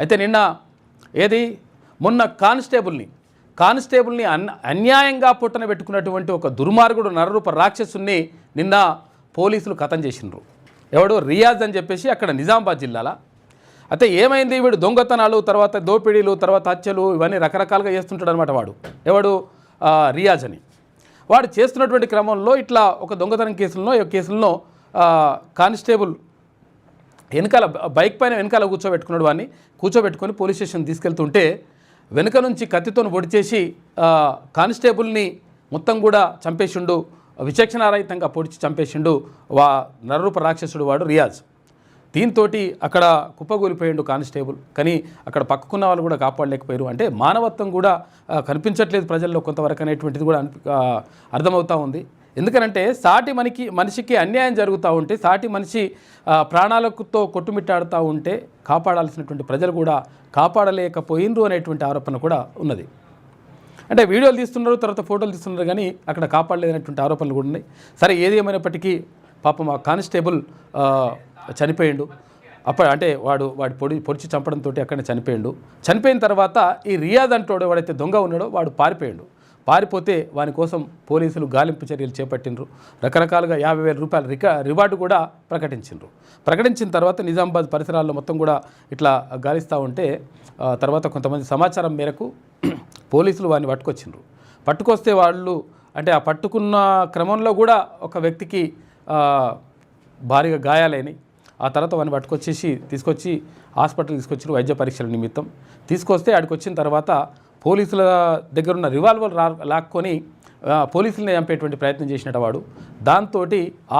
అయితే నిన్న ఏది? మొన్న కానిస్టేబుల్ని కానిస్టేబుల్ని అన్ అన్యాయంగా పుట్టన పెట్టుకున్నటువంటి ఒక దుర్మార్గుడు నరరూప రాక్షసుని నిన్న పోలీసులు కథం చేసిండ్రు. ఎవడు? రియాజ్ అని చెప్పేసి అక్కడ నిజామాబాద్ జిల్లాలో. అయితే ఏమైంది? వీడు దొంగతనాలు తర్వాత దోపిడీలు తర్వాత హత్యలు ఇవన్నీ రకరకాలుగా చేస్తుంటాడు అనమాట వాడు. ఎవడు? రియాజ్ అని. వాడు చేస్తున్నటువంటి క్రమంలో ఇట్లా ఒక దొంగతనం కేసులను ఈ కేసులను కానిస్టేబుల్ వెనకాల బైక్ పైన వెనకాల కూర్చోబెట్టుకున్నాడు వాడిని కూర్చోబెట్టుకొని పోలీస్ స్టేషన్ తీసుకెళ్తుంటే వెనుక నుంచి కత్తితో పొడిచేసి కానిస్టేబుల్ని మొత్తం కూడా చంపేసిండు. విచక్షణారహితంగా పొడిచి చంపేసిండు వా నరరూప రాక్షసుడు వాడు రియాజ్. దీంతో అక్కడ కుప్పగూలిపోయిండు కానిస్టేబుల్. కానీ అక్కడ పక్కకున్న వాళ్ళు కూడా కాపాడలేకపోయారు. అంటే మానవత్వం కూడా కనిపించట్లేదు ప్రజల్లో కొంతవరకు అనేటువంటిది కూడా అర్థమవుతూ ఉంది. ఎందుకనంటే సాటి మనకి మనిషికి అన్యాయం జరుగుతూ ఉంటే సాటి మనిషి ప్రాణాలతో కొట్టుమిట్టాడుతూ ఉంటే కాపాడాల్సినటువంటి ప్రజలు కూడా కాపాడలేకపోయిండ్రు అనేటువంటి ఆరోపణ కూడా ఉన్నది. అంటే వీడియోలు తీస్తున్నారు తర్వాత ఫోటోలు తీస్తున్నారు కానీ అక్కడ కాపాడలేదనేటువంటి ఆరోపణలు కూడా ఉన్నాయి. సరే ఏది ఏమైనప్పటికీ పాపం ఆ కానిస్టేబుల్ చనిపోయిండు. అప్పుడు అంటే వాడు వాడి పొడి పొడిచి చంపడంతో అక్కడనే చనిపోయిండు. చనిపోయిన తర్వాత ఈ రియాజ్ అంటోడు వాడైతే దొంగ ఉన్నాడో వాడు పారిపోయిండు. పారిపోతే వాని కోసం పోలీసులు గాలింపు చర్యలు చేపట్టిండ్రు. రకరకాలుగా యాభై వేల రూపాయల రిక రివార్డు కూడా ప్రకటించిండ్రు. ప్రకటించిన తర్వాత నిజామాబాద్ పరిసరాల్లో మొత్తం కూడా ఇట్లా గాలిస్తూ ఉంటే తర్వాత కొంతమంది సమాచారం మేరకు పోలీసులు వాడిని పట్టుకొచ్చిండ్రు. పట్టుకొస్తే వాళ్ళు అంటే ఆ పట్టుకున్న క్రమంలో కూడా ఒక వ్యక్తికి భారీగా గాయాలైనవి ఆ తర్వాత వాడిని పట్టుకొచ్చేసి తీసుకొచ్చి హాస్పిటల్ తీసుకొచ్చి వైద్య పరీక్షల నిమిత్తం. తీసుకొస్తే ఆడికి వచ్చిన తర్వాత పోలీసుల దగ్గరున్న రివాల్వర్ రా లాక్కొని పోలీసులను చంపేటువంటి ప్రయత్నం చేసినట్టు వాడు. దాంతో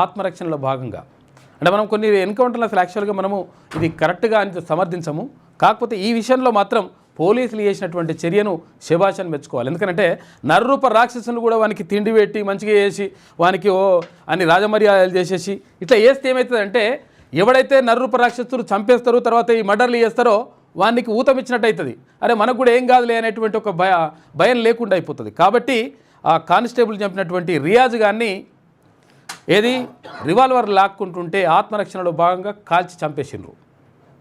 ఆత్మరక్షణలో భాగంగా. అంటే మనం కొన్ని ఎన్కౌంటర్లు అసలు యాక్చువల్గా మనము ఇది కరెక్ట్గా అని సమర్థించము. కాకపోతే ఈ విషయంలో మాత్రం పోలీసులు చేసినటువంటి చర్యను శభాషను మెచ్చుకోవాలి. ఎందుకంటే నర్రూప రాక్షసులు కూడా వానికి తిండి పెట్టి మంచిగా చేసి వానికి ఓ అని రాజమర్యాదలు చేసేసి ఇట్లా చేస్తే ఏమవుతుందంటే ఎవడైతే నర్రూప రాక్షసులు చంపేస్తారో తర్వాత ఈ మర్డర్లు చేస్తారో వానికి ఊతం ఇచ్చినట్టు అవుతుంది అరే మనకు కూడా ఏం కాదులే అనేటువంటి ఒక భయ భయం లేకుండా అయిపోతుంది. కాబట్టి ఆ కానిస్టేబుల్ చంపినటువంటి రియాజ్ గారిని ఏది? రివాల్వర్ లాక్కుంటుంటే ఆత్మరక్షణలో భాగంగా కాల్చి చంపేసిండ్రు.